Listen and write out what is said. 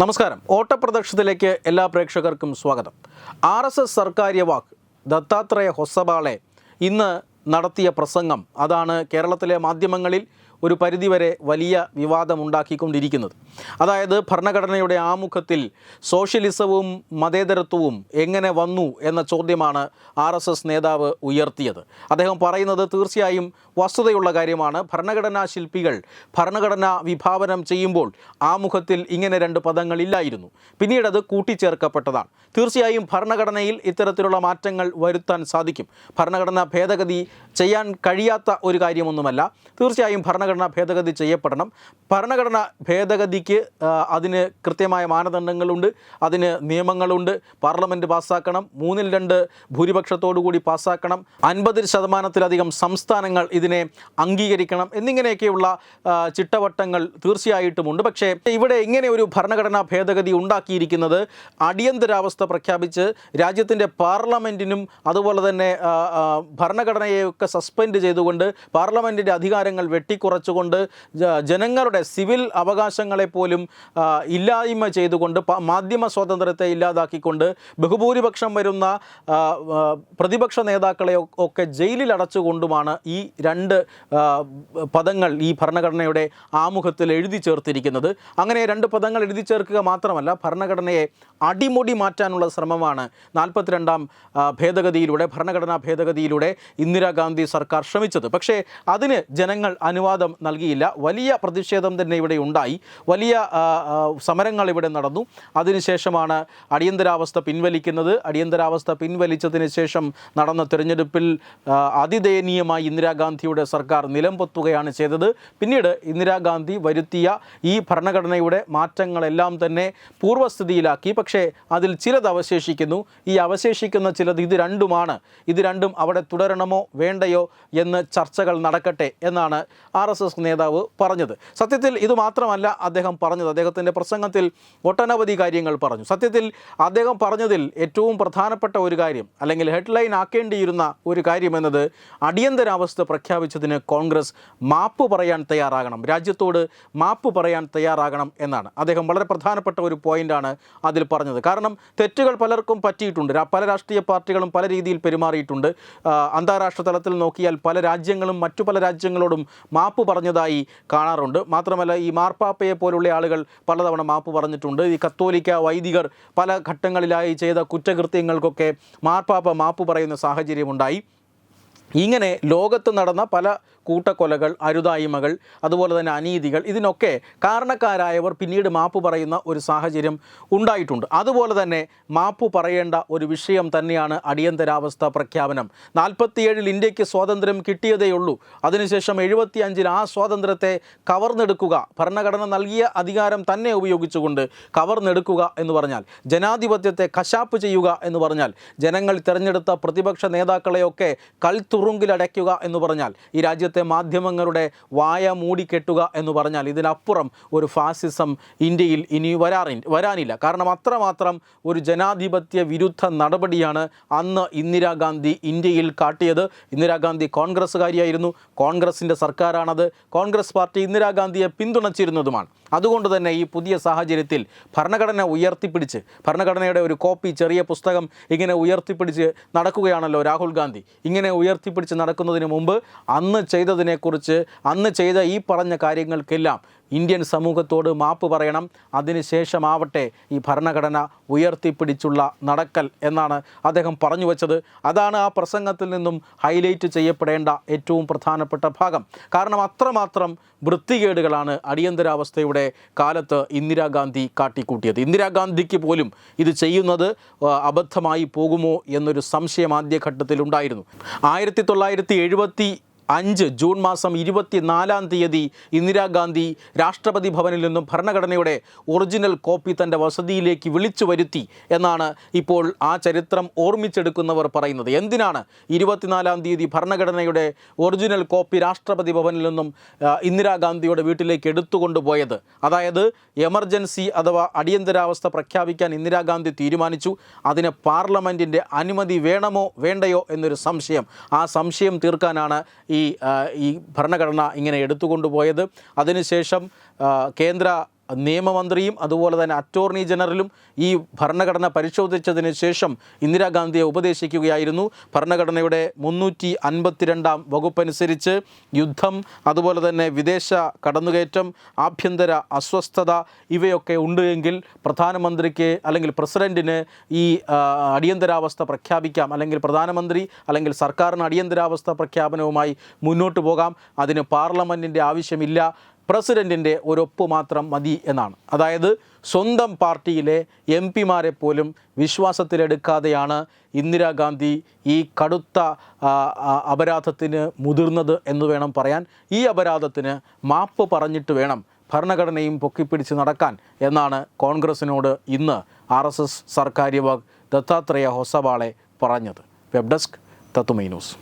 നമസ്കാരം. ഓട്ടപ്രദക്ഷത്തിലേക്ക് എല്ലാ പ്രേക്ഷകർക്കും സ്വാഗതം. ആർ എസ് എസ് സർക്കാര്യവാക് ദത്താത്രേയ ഹൊസബാളെ ഇന്ന് നടത്തിയ പ്രസംഗം അതാണ് കേരളത്തിലെ മാധ്യമങ്ങളിൽ ഒരു പരിധിവരെ വലിയ വിവാദമുണ്ടാക്കിക്കൊണ്ടിരിക്കുന്നത്. അതായത് ഭരണഘടനയുടെ ആമുഖത്തിൽ സോഷ്യലിസവും മതേതരത്വവും എങ്ങനെ വന്നു എന്ന ചോദ്യമാണ് ആർ നേതാവ് ഉയർത്തിയത്. അദ്ദേഹം പറയുന്നത് തീർച്ചയായും വസ്തുതയുള്ള കാര്യമാണ്. ഭരണഘടനാ ശില്പികൾ ഭരണഘടന വിഭാവനം ചെയ്യുമ്പോൾ ആമുഖത്തിൽ ഇങ്ങനെ രണ്ട് പദങ്ങളില്ലായിരുന്നു. പിന്നീട് അത് കൂട്ടിച്ചേർക്കപ്പെട്ടതാണ്. തീർച്ചയായും ഭരണഘടനയിൽ ഇത്തരത്തിലുള്ള മാറ്റങ്ങൾ വരുത്താൻ സാധിക്കും. ഭരണഘടനാ ഭേദഗതി ചെയ്യാൻ കഴിയാത്ത ഒരു കാര്യമൊന്നുമല്ല. തീർച്ചയായും ഭരണഘടനാ ഭേദഗതി ചെയ്യപ്പെടണം. ഭരണഘടന ഭേദഗതിക്ക് അതിന് കൃത്യമായ മാനദണ്ഡങ്ങളുണ്ട് അതിന് നിയമങ്ങളുണ്ട്. പാർലമെന്റ് പാസ്സാക്കണം മൂന്നിൽ രണ്ട് ഭൂരിപക്ഷത്തോടു കൂടി പാസ്സാക്കണം അൻപത് ശതമാനത്തിലധികം സംസ്ഥാനങ്ങൾ ഇതിനെ അംഗീകരിക്കണം എന്നിങ്ങനെയൊക്കെയുള്ള ചിട്ടവട്ടങ്ങൾ തീർച്ചയായിട്ടുമുണ്ട്. പക്ഷേ ഇവിടെ ഇങ്ങനെ ഒരു ഭരണഘടനാ ഭേദഗതി ഉണ്ടാക്കിയിരിക്കുന്നത് അടിയന്തരാവസ്ഥ പ്രഖ്യാപിച്ച് രാജ്യത്തിന്റെ പാർലമെന്റിനും അതുപോലെ തന്നെ ഭരണഘടനയെയൊക്കെ സസ്പെൻഡ് ചെയ്തുകൊണ്ട് പാർലമെന്റിന്റെ അധികാരങ്ങൾ വെട്ടിക്കുറച്ചുകൊണ്ട് ജ- ജനങ്ങളുടെ സിവിൽ അവകാശങ്ങളെ പോലും ഇല്ലായ്മ ചെയ്തുകൊണ്ട് മാധ്യമ സ്വാതന്ത്ര്യത്തെ ഇല്ലാതാക്കിക്കൊണ്ട് ബഹുഭൂരിപക്ഷം വരുന്ന പ്രതിപക്ഷ നേതാക്കളെ ഒക്കെ ജയിലിൽ അടച്ചുകൊണ്ടുമാണ് ഈ രണ്ട് പദങ്ങൾ ഈ ഭരണഘടനയുടെ ആമുഖത്തിൽ എഴുതി ചേർത്തിരിക്കുന്നത്. അങ്ങനെ രണ്ട് പദങ്ങൾ എഴുതി ചേർക്കുക മാത്രമല്ല ഭരണഘടനയെ അടിമുടി മാറ്റാനുള്ള ശ്രമമാണ് നാൽപ്പത്തിരണ്ടാം ഭേദഗതിയിലൂടെ ഭരണഘടനാ ഭേദഗതിയിലൂടെ ഇന്ദിരാഗാന്ധി സർക്കാർ ശ്രമിച്ചത്. പക്ഷേ അതിന് ജനങ്ങൾ അനുവാദം നൽകിയില്ല. വലിയ പ്രതിഷേധം തന്നെ ഇവിടെ ഉണ്ടായി. വലിയ സമരങ്ങൾ ഇവിടെ നടന്നു. അതിനുശേഷമാണ് അടിയന്തരാവസ്ഥ പിൻവലിക്കുന്നത്. അടിയന്തരാവസ്ഥ പിൻവലിച്ചതിന് ശേഷം നടന്ന തിരഞ്ഞെടുപ്പിൽ അതിദയനീയമായി ഇന്ദിരാഗാന്ധിയുടെ സർക്കാർ നിലംപൊത്തുകയാണ് ചെയ്തത്. പിന്നീട് ഇന്ദിരാഗാന്ധി വരുത്തിയ ഈ ഭരണഘടനയുടെ മാറ്റങ്ങളെല്ലാം തന്നെ പൂർവസ്ഥിതിയിലാക്കി പക്ഷേ അതിൽ ചിലത് അവശേഷിക്കുന്നു. ഈ അവശേഷിക്കുന്ന ചിലത് ഇത് രണ്ടുമാണ്. ഇത് രണ്ടും അവിടെ തുടരണമോ വേണ്ടയോ എന്ന് ചർച്ചകൾ നടക്കട്ടെ എന്നാണ് ആർ എസ് എസ് നേതാവ് പറഞ്ഞത്. സത്യത്തിൽ ഇത് മാത്രമല്ല അദ്ദേഹം പറഞ്ഞത്. അദ്ദേഹത്തിന്റെ പ്രസംഗത്തിൽ ഒട്ടനവധി കാര്യങ്ങൾ പറഞ്ഞു. സത്യത്തിൽ അദ്ദേഹം പറഞ്ഞതിൽ ഏറ്റവും പ്രധാനപ്പെട്ട ഒരു കാര്യം അല്ലെങ്കിൽ ഹെഡ്ലൈൻ ആക്കേണ്ടിയിരുന്ന ഒരു കാര്യം എന്നത് അടിയന്തരാവസ്ഥ പ്രഖ്യാപിച്ചതിന് കോൺഗ്രസ് മാപ്പ് പറയാൻ തയ്യാറാകണം. രാജ്യത്തോട് മാപ്പ് പറയാൻ തയ്യാറാകണം എന്നാണ്. അദ്ദേഹം വളരെ പ്രധാനപ്പെട്ട ഒരു പോയിന്റാണ് അതിൽ പറഞ്ഞത്. കാരണം തെറ്റുകൾ പലർക്കും പറ്റിയിട്ടുണ്ട്. പല രാഷ്ട്രീയ പാർട്ടികളും പല രീതിയിൽ പെരുമാറിയിട്ടുണ്ട്. അന്താരാഷ്ട്ര തലത്തിൽ നോക്കിയാൽ പല രാജ്യങ്ങളും മറ്റു പല രാജ്യങ്ങളോടും മാപ്പ് പറഞ്ഞതായി കാണാറുണ്ട്. മാത്രമല്ല ഈ മാർപ്പാപ്പയെ പോലുള്ള ആളുകൾ പലതവണ മാപ്പ് പറഞ്ഞിട്ടുണ്ട്. ഈ കത്തോലിക്ക വൈദികർ പല ഘട്ടങ്ങളിലായി ചെയ്ത കുറ്റകൃത്യങ്ങൾക്കൊക്കെ മാർപ്പാപ്പ മാപ്പ് പറയുന്ന സാഹചര്യമുണ്ടായി. ഇങ്ങനെ ലോകത്ത് നടന്ന പല കൂട്ടക്കൊലകൾ അരുതായ്മകൾ അതുപോലെ തന്നെ അനീതികൾ ഇതിനൊക്കെ കാരണക്കാരായവർ പിന്നീട് മാപ്പ് പറയുന്ന ഒരു സാഹചര്യം ഉണ്ടായിട്ടുണ്ട്. അതുപോലെ തന്നെ മാപ്പ് പറയേണ്ട ഒരു വിഷയം തന്നെയാണ് അടിയന്തരാവസ്ഥ പ്രഖ്യാപനം. നാൽപ്പത്തിയേഴിൽ ഇന്ത്യയ്ക്ക് സ്വാതന്ത്ര്യം കിട്ടിയതേ ഉള്ളൂ. അതിനുശേഷം എഴുപത്തി അഞ്ചിൽ ആ സ്വാതന്ത്ര്യത്തെ കവർന്നെടുക്കുക ഭരണഘടന നൽകിയ അധികാരം തന്നെ ഉപയോഗിച്ചുകൊണ്ട് കവർന്നെടുക്കുക എന്ന് പറഞ്ഞാൽ ജനാധിപത്യത്തെ കശാപ്പ് ചെയ്യുക എന്ന് പറഞ്ഞാൽ ജനങ്ങൾ തിരഞ്ഞെടുത്ത പ്രതിപക്ഷ നേതാക്കളെയൊക്കെ കൽത്തുറുങ്കിലടയ്ക്കുക എന്ന് പറഞ്ഞാൽ ഈ രാജ്യത്തെ മാധ്യമങ്ങളുടെ വായ മൂടിക്കെട്ടുക എന്ന് പറഞ്ഞാൽ ഇതിനപ്പുറം ഒരു ഫാസിസം ഇന്ത്യയിൽ ഇനി വരാറി വരാനില്ല. കാരണം അത്രമാത്രം ഒരു ജനാധിപത്യ വിരുദ്ധ നടപടിയാണ് അന്ന് ഇന്ദിരാഗാന്ധി ഇന്ത്യയിൽ കാട്ടിയത്. ഇന്ദിരാഗാന്ധി കോൺഗ്രസ്സുകാരിയായിരുന്നു. കോൺഗ്രസിന്റെ സർക്കാരാണത്. കോൺഗ്രസ് പാർട്ടി ഇന്ദിരാഗാന്ധിയെ പിന്തുണച്ചിരുന്നതുമാണ്. അതുകൊണ്ട് തന്നെ ഈ പുതിയ സാഹചര്യത്തിൽ ഭരണഘടന ഉയർത്തിപ്പിടിച്ച് ഭരണഘടനയുടെ ഒരു കോപ്പി ചെറിയ പുസ്തകം ഇങ്ങനെ ഉയർത്തിപ്പിടിച്ച് നടക്കുകയാണല്ലോ രാഹുൽ ഗാന്ധി. ഇങ്ങനെ ഉയർത്തിപ്പിടിച്ച് നടക്കുന്നതിന് മുമ്പ് അന്ന് ചെയ്തതിനെക്കുറിച്ച് അന്ന് ചെയ്ത ഈ പറഞ്ഞ കാര്യങ്ങൾക്കെല്ലാം ഇന്ത്യൻ സമൂഹത്തോട് മാപ്പ് പറയണം. അതിനുശേഷമാവട്ടെ ഈ ഭരണഘടന ഉയർത്തിപ്പിടിച്ചുള്ള നടക്കൽ എന്നാണ് അദ്ദേഹം പറഞ്ഞു വച്ചത്. അതാണ് ആ പ്രസംഗത്തിൽ നിന്നും ഹൈലൈറ്റ് ചെയ്യപ്പെടേണ്ട ഏറ്റവും പ്രധാനപ്പെട്ട ഭാഗം. കാരണം അത്രമാത്രം വൃത്തികേടുകളാണ് അടിയന്തരാവസ്ഥയുടെ കാലത്ത് ഇന്ദിരാഗാന്ധി കാട്ടിക്കൂട്ടിയത്. ഇന്ദിരാഗാന്ധിക്ക് പോലും ഇത് ചെയ്യുന്നത് അബദ്ധമായി പോകുമോ എന്നൊരു സംശയം ആദ്യഘട്ടത്തിലുണ്ടായിരുന്നു. ആയിരത്തി തൊള്ളായിരത്തി എഴുപത്തി അഞ്ച് ജൂൺ മാസം ഇരുപത്തിനാലാം തീയതി ഇന്ദിരാഗാന്ധി രാഷ്ട്രപതി ഭവനിൽ നിന്നും ഭരണഘടനയുടെ ഒറിജിനൽ കോപ്പി തന്റെ വസതിയിലേക്ക് വിളിച്ചു വരുത്തി എന്നാണ് ഇപ്പോൾ ആ ചരിത്രം ഓർമ്മിച്ചെടുക്കുന്നവർ പറയുന്നത്. എന്തിനാണ് ഇരുപത്തിനാലാം തീയതി ഭരണഘടനയുടെ ഒറിജിനൽ കോപ്പി രാഷ്ട്രപതി ഭവനിൽ നിന്നും ഇന്ദിരാഗാന്ധിയുടെ വീട്ടിലേക്ക് എടുത്തുകൊണ്ടുപോയത് അതായത് എമർജൻസി അഥവാ അടിയന്തരാവസ്ഥ പ്രഖ്യാപിക്കാൻ ഇന്ദിരാഗാന്ധി തീരുമാനിച്ചു. അതിന് പാർലമെന്റിന്റെ അനുമതി വേണമോ വേണ്ടയോ എന്നൊരു സംശയം. ആ സംശയം തീർക്കാനാണ് ആ, ഈ ഭരണഘടന ഇങ്ങനെ എടുത്തുകൊണ്ടുപോയത്. അതിനുശേഷം കേന്ദ്ര നിയമമന്ത്രിയും അതുപോലെ തന്നെ അറ്റോർണി ജനറലും ഈ ഭരണഘടന പരിശോധിച്ചതിന് ശേഷം ഇന്ദിരാഗാന്ധിയെ ഉപദേശിക്കുകയായിരുന്നു. ഭരണഘടനയുടെ മുന്നൂറ്റി അൻപത്തിരണ്ടാം വകുപ്പനുസരിച്ച് യുദ്ധം അതുപോലെ തന്നെ വിദേശ കടന്നുകയറ്റം ആഭ്യന്തര അസ്വസ്ഥത ഇവയൊക്കെ ഉണ്ട് എങ്കിൽ പ്രധാനമന്ത്രിക്ക് അല്ലെങ്കിൽ പ്രസിഡന്റിന് ഈ അടിയന്തരാവസ്ഥ പ്രഖ്യാപിക്കാം. അല്ലെങ്കിൽ പ്രധാനമന്ത്രി അല്ലെങ്കിൽ സർക്കാരിന് അടിയന്തരാവസ്ഥ പ്രഖ്യാപനവുമായി മുന്നോട്ട് പോകാം. അതിന് പാർലമെന്റിന്റെ ആവശ്യമില്ല. പ്രസിഡന്റിന്റെ ഒരൊപ്പ് മാത്രം മതി എന്നാണ്. അതായത് സ്വന്തം പാർട്ടിയിലെ എം പിമാരെ പോലും വിശ്വാസത്തിലെടുക്കാതെയാണ് ഇന്ദിരാഗാന്ധി ഈ കടുത്ത അപരാധത്തിന് മുതിർന്നത് എന്ന് വേണം പറയാൻ. ഈ അപരാധത്തിന് മാപ്പ് പറഞ്ഞിട്ട് വേണം ഭരണഘടനയും പൊക്കിപ്പിടിച്ച് നടക്കാൻ എന്നാണ് കോൺഗ്രസിനോട് ഇന്ന് ആർ എസ് എസ് സർക്കാര്യവാഗ് ദത്താത്രേയ ഹൊസവാളെ പറഞ്ഞത്. വെബ് ഡെസ്ക് തത്തുമൈ ന്യൂസ്.